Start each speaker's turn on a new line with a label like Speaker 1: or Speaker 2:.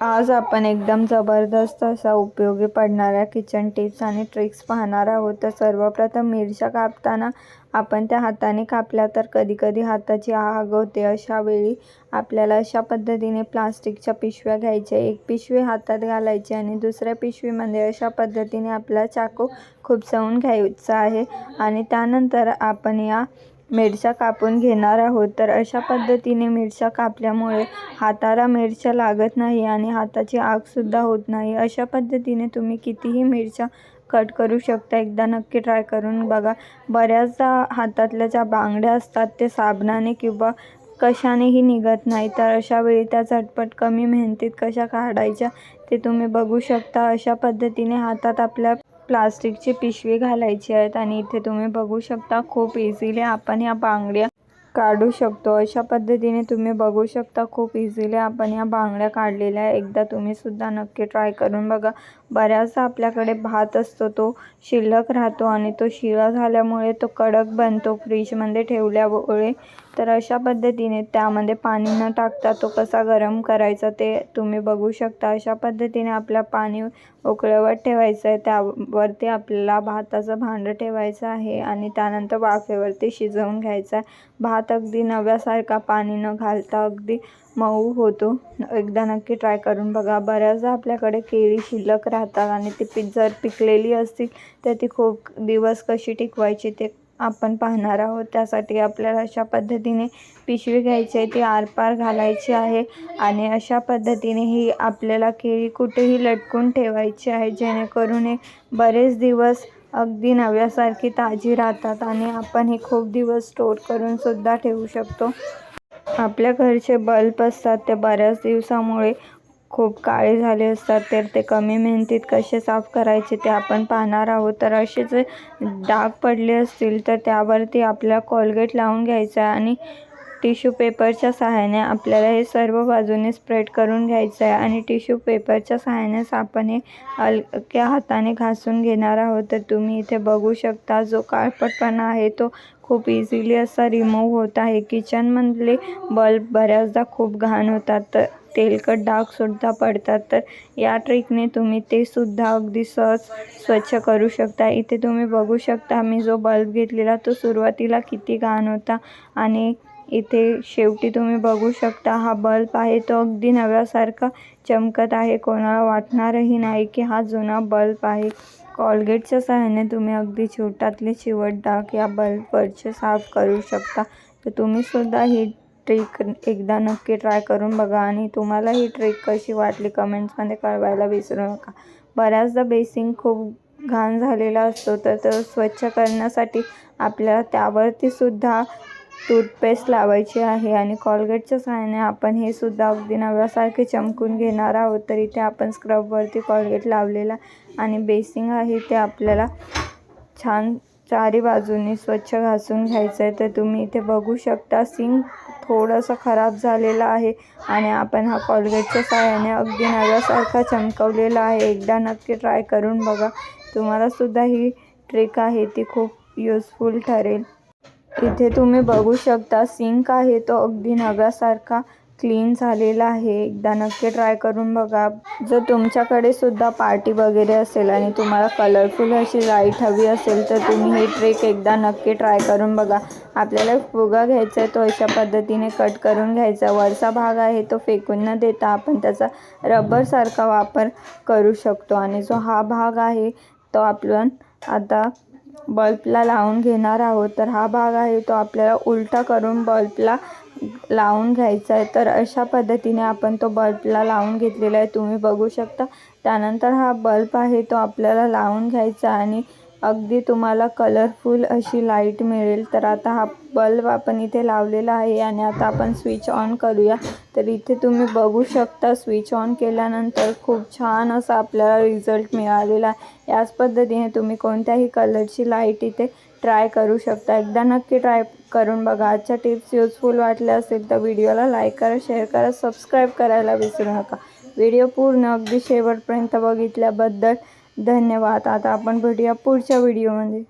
Speaker 1: आज आपण एकदम जबरदस्त असा उपयोगी पडणाऱ्या किचन टिप्स आणि ट्रिक्स पाहणार आहोत. तर सर्वप्रथम मिरच्या कापताना आपण त्या हाताने कापल्या तर कधीकधी हाताची आग होते. अशा वेळी आपल्याला अशा पद्धतीने प्लास्टिकच्या पिशव्या घ्यायच्या. एक पिशवी हातात घालायची आणि दुसऱ्या पिशवीमध्ये अशा पद्धतीने आपला चाकू खुपसवून घ्यायचा आहे. आणि त्यानंतर आपण या मिरच्या कापून घेणार आहोत. तर अशा पद्धतीने मिरच्या कापल्यामुळे हाताला मिरच्या लागत नाही आणि हाताची आगसुद्धा होत नाही. अशा पद्धतीने तुम्ही कितीही मिरच्या कट करू शकता. एकदा नक्की ट्राय करून बघा. बऱ्याचदा हातातल्या ज्या बांगड्या असतात ते साबणाने किंवा कशानेही निघत नाही. तर अशा वेळी त्या झटपट कमी मेहनतीत कशा काढायच्या ते तुम्ही बघू शकता. अशा पद्धतीने हातात आपल्या प्लास्टिकची पिशवी घालायची आहेत आणि इथे तुम्ही बघू शकता खूप इझिली आपण या बांगड्या काढू शकतो. अशा पद्धतीने तुम्ही बघू शकता खूप इझिली आपण या बांगड्या काढलेल्या एकदा तुम्ही सुद्धा नक्की ट्राय करून बघा. बऱ्याचदा आपल्याकडे भात असतो तो शिल्लक राहतो आणि तो शिळा झाल्यामुळे तो कडक बनतो. फ्रीजमध्ये ठेवल्यामुळे तर अशा पद्धतीने त्यामध्ये पाणी न टाकता तो कसा गरम करायचा ते तुम्ही बघू शकता. अशा पद्धतीने आपला पाणी उकळवत ठेवायचं आहे. त्यावरती आपल्याला भाताचं भांडं ठेवायचं आहे आणि त्यानंतर वाफेवरती शिजवून घ्यायचं आहे. भात अगदी नव्यासारखा पाणी न घालता अगदी मऊ होतो. एकदा नक्की ट्राय करून बघा. बऱ्याचदा आपल्याकडे केळी शिल्लक राहतात आणि ती पि जर पिकलेली असतील तर ती खूप दिवस कशी टिकवायची ते आपण पाहणार आहोत. त्यासाठी आपल्याला अशा पद्धतीने पिशवी घ्यायची आहे ती आरपार घालायची आहे आणि अशा पद्धतीने ही आपल्याला केळी कुठेही लटकून ठेवायची आहे. जेणेकरून हे बरेच दिवस अगदी नव्यासारखी ताजी राहतात आणि आपण हे खूप दिवस स्टोर करूनसुद्धा ठेवू शकतो. आपल्या घरचे बल्ब असतात ते बऱ्याच दिवसामुळे खूप काळे झाले असतात तर ते कमी मेहनतीत कसे साफ करायचे ते आपण पाहणार आहोत. तर असे जे डाग पडले असतील तर त्यावरती आपल्या कोलगेट लावून घ्यायचा आहे आणि टिश्यू पेपरच्या सहाय्याने आपल्याला हे सर्व बाजूने स्प्रेड करून घ्यायचं आहे आणि टिश्यू पेपरच्या सहाय्यानेच आपण हे हलक्या हाताने घासून घेणार आहोत. तर तुम्ही इथे बघू शकता जो काळपटपणा आहे तो खूप इझिली असा रिमूव्ह होत आहे. किचनमधले बल्ब बऱ्याचदा खूप घाण होतात तर तेलकट डागसुद्धा पडतात. तर या ट्रिकने तुम्ही ते सुद्धा अगदी सहज स्वच्छ करू शकता. इथे तुम्ही बघू शकता मी जो बल्ब घेतलेला तो सुरुवातीला किती घाण होता आणि इथे शेवटी तुम्ही बघू शकता हा बल्ब आहे. तो अगदी नव्यासारखा चमकत आहे. कोणाला वाटणारही नाही की हा जुना बल्ब आहे. कॉलगेटच्या सहाय्याने तुम्ही अगदी चिवटातली चिवट डाग या बल्बवरचे साफ करू शकता. तर तुम्हीसुद्धा ही ट्रिक एकदा नक्की ट्राय करून बघा आणि तुम्हाला ही ट्रिक कशी वाटली कमेंट्समध्ये कळवायला विसरू नका. बऱ्याचदा बेसिंग खूप घाण झालेला असतो तर तो स्वच्छ करण्यासाठी आपल्याला त्यावरतीसुद्धा टूथपेस्ट लावायची आहे आणि कॉलगेटच्या सहाय्याने आपण हे सुद्धा अगदी नव्यासारखे चमकून घेणार आहोत. तर इथे आपण स्क्रबवरती कॉलगेट लावलेला आणि बेसिंग आहे ते आपल्याला छान चारी बाजूनी स्वच्छ घासून घ्यायचं आहे तर तुम्ही इथे बघू शकता सिंक थोडंसं खराब झालेला आहे आणि आपण हा कॉलगेटच्या सहाय्याने अगदी नव्यासारखा चमकवलेला आहे. एकदा नक्की ट्राय करून बघा. तुम्हालासुद्धा ही ट्रिक आहे ती खूप युजफुल ठरेल. इथे तुम्ही बघू शकता सिंक आहे तो अगदी नव्यासारखा क्लीन झालेला आहे. एकदा नक्की ट्राय करून बघा. जर तुमच्याकडे सुद्धा पार्टी वगैरे असेल आणि तुम्हाला कलरफुल अशी लाइट हवी असेल तर तुम्ही ही ट्रिक एकदा नक्की ट्राय करून बघा. आपल्याला फुगा घ्यायचा आहे तो अशा पद्धतीने कट करून घ्यायचा वरचा भाग आहे तो फेकून न देता आपण त्याचा रबरसारखा वापर करू शकतो. आणि जो हा भाग आहे तो आपण आता बल्बला लावून घेणार आहोत. तर हा भाग आहे तो आपल्याला उलटा करून बल्बला लावून घ्यायचा आहे. तर अशा पद्धतीने आपण तो बल्बला लावून घेतलेला आहे. तुम्ही बघू शकता. त्यानंतर हा बल्ब आहे तो आपल्याला लावून घ्यायचा आणि अगदी तुम्हाला कलरफुल अशी लाइट मिळेल. तर आता हा बल्ब आपण इथे लावलेला आहे आणि आता आपण स्विच ऑन करूया. तर इथे तुम्ही बघू शकता स्विच ऑन केल्यानंतर खूप छान असा आपल्याला रिझल्ट मिळालेला आहे. याच पद्धतीने तुम्ही कोणत्याही कलरची लाइट इथे ट्राय करू शकता. एकदा नक्की ट्राय करून बघा. आजच्या टिप्स युजफुल वाटल्या असेल तर व्हिडिओला लाईक करा शेअर करा सबस्क्राईब करायला विसरू नका. व्हिडिओ पूर्ण अगदी शेवटपर्यंत बघितल्याबद्दल धन्यवाद. आता आपण भेटूया पुढच्या व्हिडिओमध्ये.